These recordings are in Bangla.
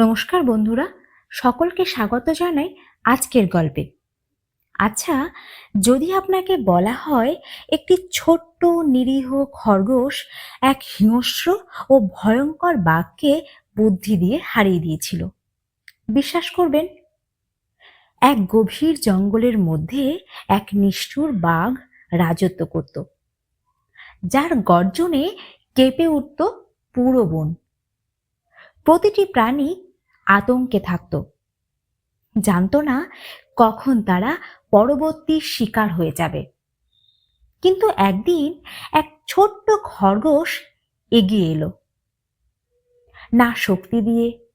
নমস্কার বন্ধুরা, সকলকে স্বাগত জানাই আজকের গল্পে। আচ্ছা যদি আপনাকে বলা হয়, একটি ছোট্ট নিরীহ খরগোশ এক হিংস্র ও ভয়ঙ্কর বাঘকে বুদ্ধি দিয়ে হারিয়ে দিয়েছিল। বিশ্বাস করবেন, এক গভীর জঙ্গলের মধ্যে এক নিষ্ঠুর বাঘ রাজত্ব করত। যার গর্জনে কেঁপে উঠত পুরো বন। প্রতিটি প্রাণী আতঙ্কে থাকত। জানতো না কখন তারা পরবর্তী শিকার হয়ে যাবে। কিন্তু একদিন এক ছোট্ট খরগোশ এগিয়ে এলো। না শক্তি দিয়ে,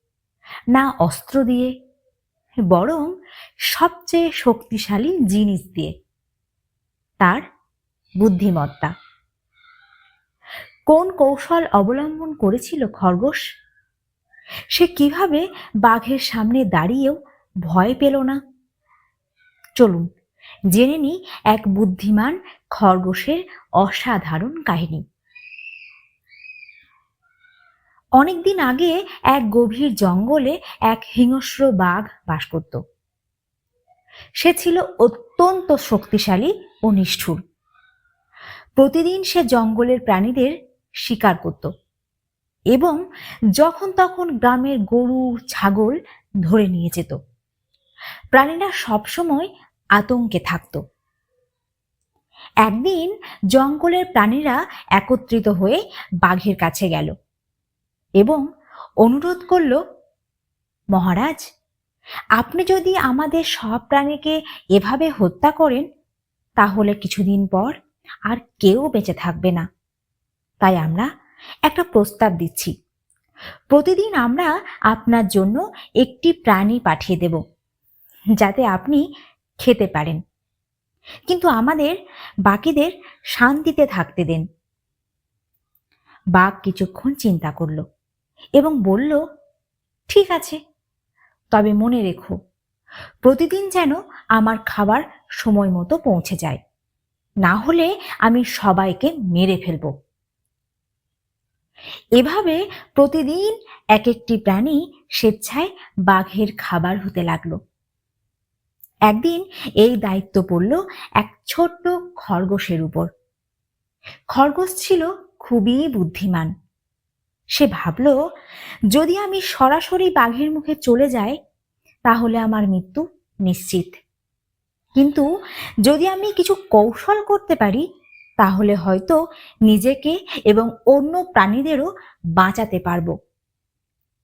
না অস্ত্র দিয়ে, বরং সবচেয়ে শক্তিশালী জিনিস দিয়ে। তার বুদ্ধিমত্তা। কোন কৌশল অবলম্বন করেছিল খরগোশ? সে কীভাবে বাঘের সামনে দাঁড়িয়েও ভয় পেল না? চলুন, জেনে নি এক বুদ্ধিমান খরগোশের অসাধারণ কাহিনী। অনেকদিন আগে এক গভীর জঙ্গলে এক হিংস্র বাঘ বাস করত। সে ছিল অত্যন্ত শক্তিশালী ও নিষ্ঠুর। প্রতিদিন সে জঙ্গলের প্রাণীদের শিকার করত। এবং যখন তখন গ্রামের গরু, ছাগল ধরে নিয়ে যেত। প্রাণীরা সবসময় আতঙ্কে থাকত। একদিন জঙ্গলের প্রাণীরা একত্রিত হয়ে বাঘের কাছে গেল এবং অনুরোধ করল, মহারাজ, আপনি যদি আমাদের সব প্রাণীকে এভাবে হত্যা করেন, তাহলে কিছুদিন পর আর কেউ বেঁচে থাকবে না। তাই আমরা একটা প্রস্তাব দিচ্ছি। প্রতিদিন আমরা আপনার জন্য একটি প্রাণী পাঠিয়ে দেব, যাতে আপনি খেতে পারেন। কিন্তু আমাদের বাকিদের শান্তিতে থাকতে দেন। বাঘ কিছুক্ষণ চিন্তা করল এবং বলল, ঠিক আছে, তবে মনে রেখো, প্রতিদিন যেন আমার খাবার সময় মতো পৌঁছে যায়। না হলে আমি সবাইকে মেরে ফেলব। এভাবে প্রতিদিন এক একটি প্রাণী স্বেচ্ছায় বাঘের খাবার হতে লাগল। একদিন এই দায়িত্ব পড়ল এক ছোট্ট খরগোশের উপর। খরগোশ ছিল খুবই বুদ্ধিমান। সে ভাবল, যদি আমি সরাসরি বাঘের মুখে চলে যাই, তাহলে আমার মৃত্যু নিশ্চিত। কিন্তু যদি আমি কিছু কৌশল করতে পারি তাহলে হয়তো নিজেকে এবং অন্য প্রাণীদেরও বাঁচাতে পারব।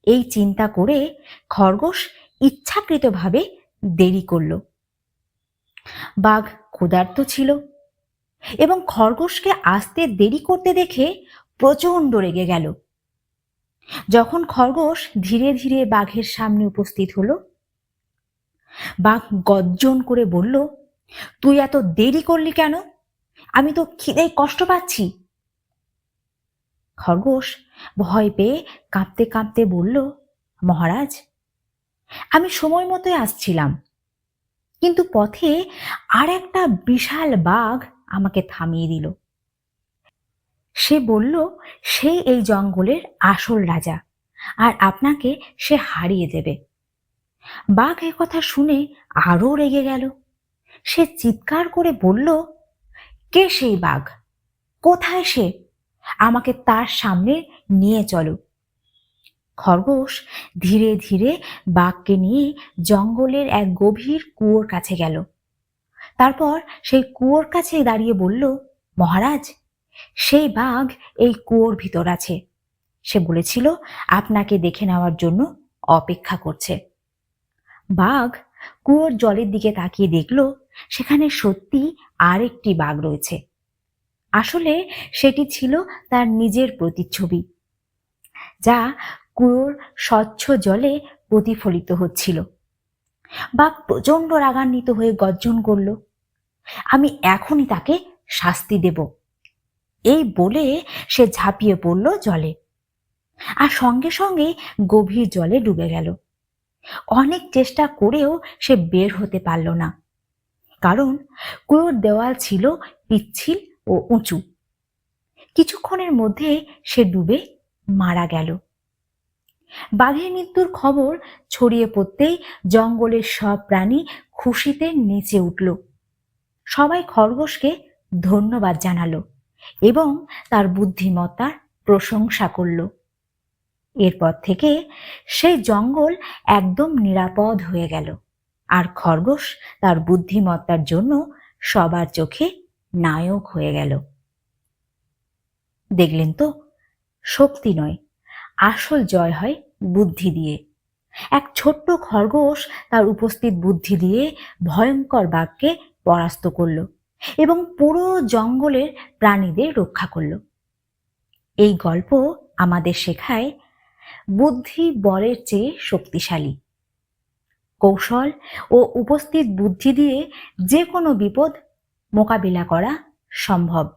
এই চিন্তা করে খরগোশ ইচ্ছাকৃতভাবে দেরি করল। বাঘ ক্ষুধার্ত ছিল এবং খরগোশকে আসতে দেরি করতে দেখে প্রচণ্ড রেগে গেল। যখন খরগোশ ধীরে ধীরে বাঘের সামনে উপস্থিত হলো, বাঘ গর্জন করে বলল, তুই এত দেরি করলি কেন? আমি তো খিদে, কষ্ট পাচ্ছি। খরগোশ ভয় পেয়ে কাঁপতে কাঁপতে বলল, মহারাজ, আমি সময় মতোই আসছিলাম, কিন্তু পথে আর একটা বিশাল বাঘ আমাকে থামিয়ে দিল। সে বলল, সে এই জঙ্গলের আসল রাজা, আর আপনাকে সে হারিয়ে দেবে। বাঘ কথা শুনে আরও রেগে গেল। সে চিৎকার করে বলল কে সেই বাঘ? কোথায় সে? আমাকে তার সামনে নিয়ে চলো। খরগোশ ধীরে ধীরে বাঘকে নিয়ে জঙ্গলের এক গভীর কুয়োর কাছে গেল। তারপর সেই কুয়োর কাছে দাঁড়িয়ে বলল, মহারাজ, সেই বাঘ এই কুয়োর ভিতর আছে। সে বলেছিল আপনাকে দেখে নেওয়ার জন্য অপেক্ষা করছে। বাঘ কুয়োর জলের দিকে তাকিয়ে দেখল সেখানে সত্যি আর একটি বাঘ রয়েছে। আসলে সেটি ছিল তার নিজের প্রতিচ্ছবি, যা কুয়োর স্বচ্ছ জলে প্রতিফলিত হচ্ছিল। বাঘ প্রচণ্ড রাগান্বিত হয়ে গর্জন করল, আমি এখনই তাকে শাস্তি দেব। এই বলে সে ঝাঁপিয়ে পড়ল জলে আর সঙ্গে সঙ্গে গভীর জলে ডুবে গেল। অনেক চেষ্টা করেও সে বের হতে পারল না। কারণ কুয়োর দেওয়াল ছিল পিচ্ছিল ও উঁচু। কিছুক্ষণের মধ্যে সে ডুবে মারা গেল। বাঘের মৃত্যুর খবর ছড়িয়ে পড়তেই জঙ্গলের সব প্রাণী খুশিতে নেচে উঠল। সবাই খরগোশকে ধন্যবাদ জানালো এবং তার বুদ্ধিমত্তার প্রশংসা করল। এরপর থেকে সেই জঙ্গল একদম নিরাপদ হয়ে গেল। আর খরগোশ তার বুদ্ধিমত্তার জন্য সবার চোখে নায়ক হয়ে গেল। দেখলেন তো, শক্তি নয়, আসল জয় হয় বুদ্ধি দিয়ে। এক ছোট্ট খরগোশ তার উপস্থিত বুদ্ধি দিয়ে ভয়ঙ্কর বাঘকে পরাস্ত করল এবং পুরো জঙ্গলের প্রাণীদের রক্ষা করল। এই গল্প আমাদের শেখায় বুদ্ধি বলের চেয়ে শক্তিশালী। কৌশল ও উপস্থিত বুদ্ধি দিয়ে যে কোনো বিপদ মোকাবিলা করা সম্ভব।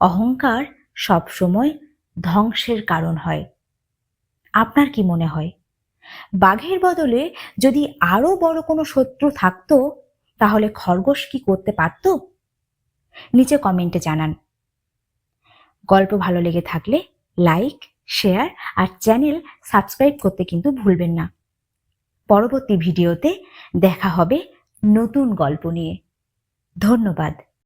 অহংকার সবসময় ধ্বংসের কারণ হয়। আপনার কি মনে হয়? বাঘের বদলে যদি আরও বড় কোনো শত্রু থাকতো, তাহলে খরগোশ কি করতে পারত? নিচে কমেন্টে জানান। গল্প ভালো লেগে থাকলে লাইক, শেয়ার আর চ্যানেল সাবস্ক্রাইব করতে কিন্তু ভুলবেন না। পরবর্তী ভিডিওতে দেখা হবে নতুন গল্প নিয়ে। ধন্যবাদ।